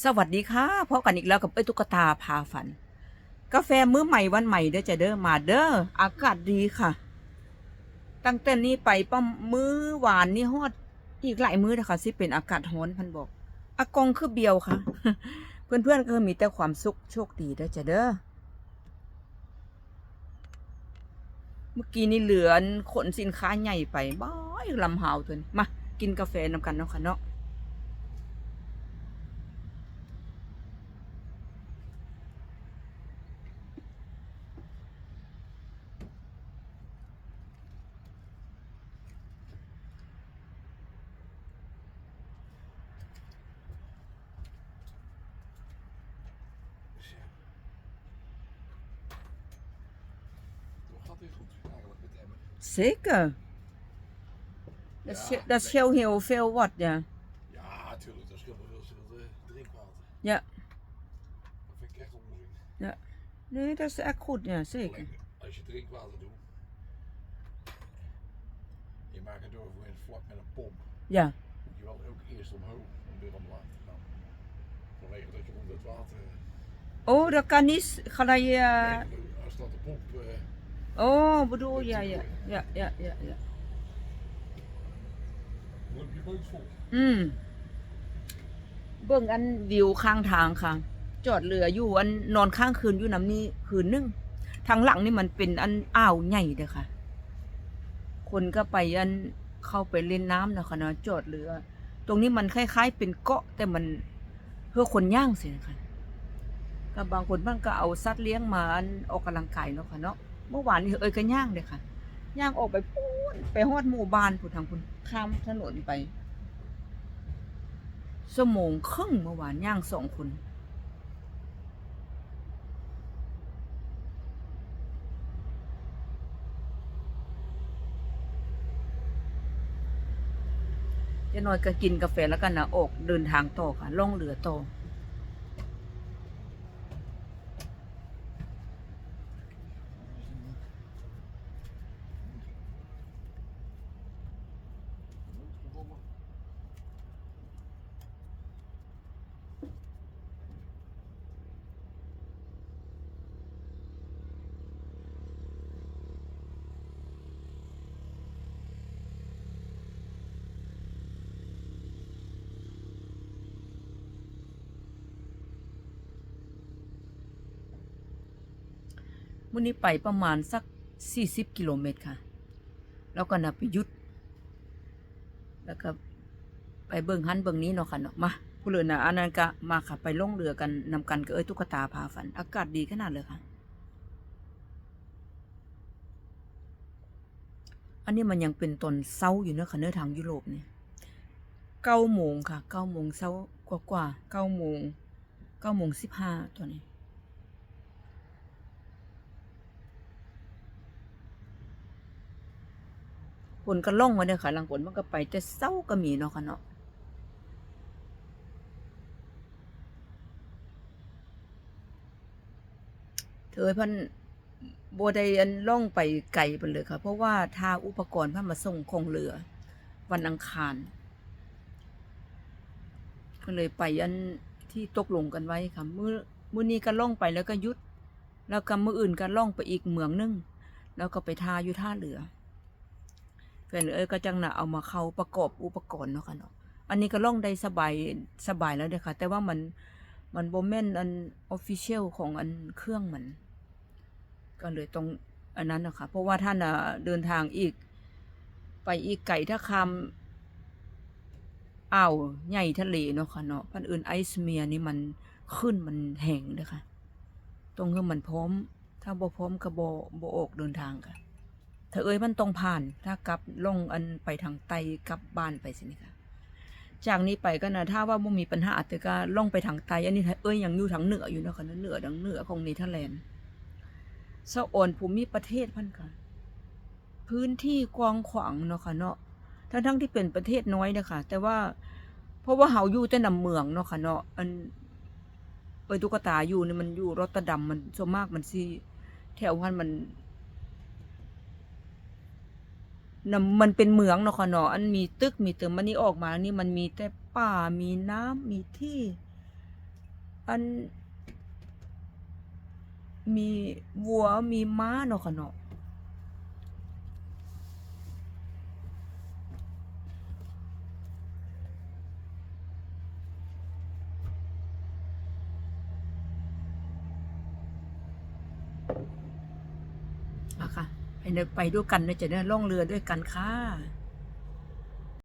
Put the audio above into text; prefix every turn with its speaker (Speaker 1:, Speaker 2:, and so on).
Speaker 1: สวัสดีค่ะพบกันอีกแล้วกับเอ้ตุ๊กตาพาฝัน กาแฟมื้อใหม่วันใหม่เด้อจะเด้อมาเด้ออากาศดีค่ะ ตั้งแต่นี้ไปป้อมมื้อหวานนี่ฮอดอีกหลายมื้อนะคะสิเป็นอากาศร้อนพันบอกอากงคือเบียวค่ะ เพื่อนๆก็มีแต่ความสุขโชคดีเด้อจะเด้อเมื่อกี้นี่เหลือนขนสินค้าใหญ่ไปบ้ายลำหาวตัวนี้มากินกาแฟนำกันเนาะค่ะเนาะ
Speaker 2: Goed eigenlijk met Emmen.
Speaker 1: Zeker. Dat,
Speaker 2: Ja,
Speaker 1: dat
Speaker 2: nee.
Speaker 1: scheelt heel veel wat, ja.
Speaker 2: Ja, natuurlijk. Dat scheelt wel veel eh, drinkwater.
Speaker 1: Ja.
Speaker 2: Dat vind ik echt onzin.
Speaker 1: Nee, dat is echt goed, ja, zeker.
Speaker 2: Alleen als je drinkwater doet. Je maakt het door voor in het vlak met een pomp.
Speaker 1: Ja,
Speaker 2: Moet je wel ook eerst omhoog om weer omlaag te gaan. Vanwege dat je onder het water. eh,
Speaker 1: Oh, dat kan niet. Ga je. eh,
Speaker 2: nee, als dat de pomp.
Speaker 1: Oh, bedoel, ja, ja. Ja, ja, ja, ja.
Speaker 2: dan heb je boot vol.
Speaker 1: อืมเบิ่งอันวิวข้างทางค่ะ จอดเรืออยู่อันนอนข้างคืนอยู่น้ำนี้คืนนึงทางหลังนี่มันเป็นอันอ่าวใหญ่เด้อค่ะ คนก็ไปอันเข้าไปเล่นน้ำนะคะเนาะจอดเรือ ตรงนี้มันคล้าย ๆ เป็นเกาะแต่มันเพื่อคนย่างสินะคะก็บางคนบ้างก็เอาสัตว์เลี้ยงมาอันออกกำลังกายเนาะค่ะเนาะ เมื่อวานนี้เอ้ยก็ย่างเลยค่ะย่างออกไปพูนไปฮอดหมู่บ้านผู้ทางคุณข้ามถนนไปชั่วโมงครึ่งเมื่อวานย่างสองคนจะนอนก็กินกาแฟแล้วกันนะออกเดินทางต่อค่ะล่องเรือต่อ มื่อนี้ไปประมาณสักสี่สิบกิโลเมตรค่ะ แล้วก็นับไปยุด แล้วก็ไปเบิ่งหันเบิ่งนี้เนาะค่ะเนาะมาผู้เรือนะอันนั้นก็มาค่ะไปล่องเรือกันนำกันก็เอ้ยตุ๊กตาพาฝัน อากาศดีขนาดเลยค่ะ อันนี้มันยังเป็นตอนเช้าอยู่เนอะค่ะเนื้อทางยุโรปเนี่ยเก้าโมงค่ะเก้าโมงเช้ากว่ากว่าเก้าโมงเก้าโมงสิบห้าตัวนี้ ฝนก็ล่องมาเนี่ยค่ะหลังฝนมันก็ไปแต่เศร้าก็มีเนาะค่ะเนาะเธอพันโบได้อันล่องไปไกลไปเลยค่ะ เพราะว่าทาอุปกรณ์พันมาส่งคงเรือ วันอังคาร ก็เลยไปอันที่ตกลงกันไว้ค่ะมือมือนี้ก็ล่องไปแล้วก็ยุด แล้วก็มืออื่นก็ล่องไปอีกเมืองนึง แล้วก็ไปทาอยู่ท่าเรือ แฟนเอ้ยก็จังนะเอามาเข้าประกอบอุปกรณ์เนาะค่ะเนาะอันนี้ก็ล่องได้สบายสบายแล้วเด้อค่ะ แต่ว่ามันมันโบแมนอันออฟฟิเชียลของอันเครื่องมัน ก็เลยต้องอันนั้นนะคะเพราะว่าท่านอะเดินทางอีก ไปอีกไก่ถ้าคำอ่าวใหญ่ทะเลเนาะค่ะเนาะพันอื่นไอซ์เมียนี่มันขึ้นมันแห้งเด้อค่ะ ตรงนี้มันพร้อม ถ้าบ่พร้อมก็บ่บ่ออกเดินทางค่ะ ถ้าเอ้ยมันต้องผ่าน ถ้ากลับลงอันไปทางไตกลับบ้านไปสินี่ค่ะจากนี้ไปก็นะถ้าว่าบ่มีปัญหาแต่ก็ลงไปทางไตอันนี้เอ้ยยังอยู่ทางเหนืออยู่นะคะเหนือทางเหนือของเนเธอร์แลนด์สะออนภูมิประเทศพันค่ะพื้นที่กว้างขวางเนาะค่ะเนาะทั้งทั้งที่เป็นประเทศน้อยนะคะแต่ว่าเพราะว่าเฮาอยู่แต่นำเมืองเนาะค่ะเนาะอันเอ้ยตุ๊กตาอยู่นี่มันอยู่รอตเตดัมมันส่วนมากมันสิแถวพันมัน นะมันเป็นเหมืองเนาะค่ะเนาะอันมีตึกมีตึกมันนี่ออกมา นี่มันมีแต่ป่ามีน้ำมีที่ อัน มีวัวมีม้าเนาะค่ะเนาะอะค่ะ ไปไปด้วยกันนะจะได้ล่องเรือด้วยกันค่ะ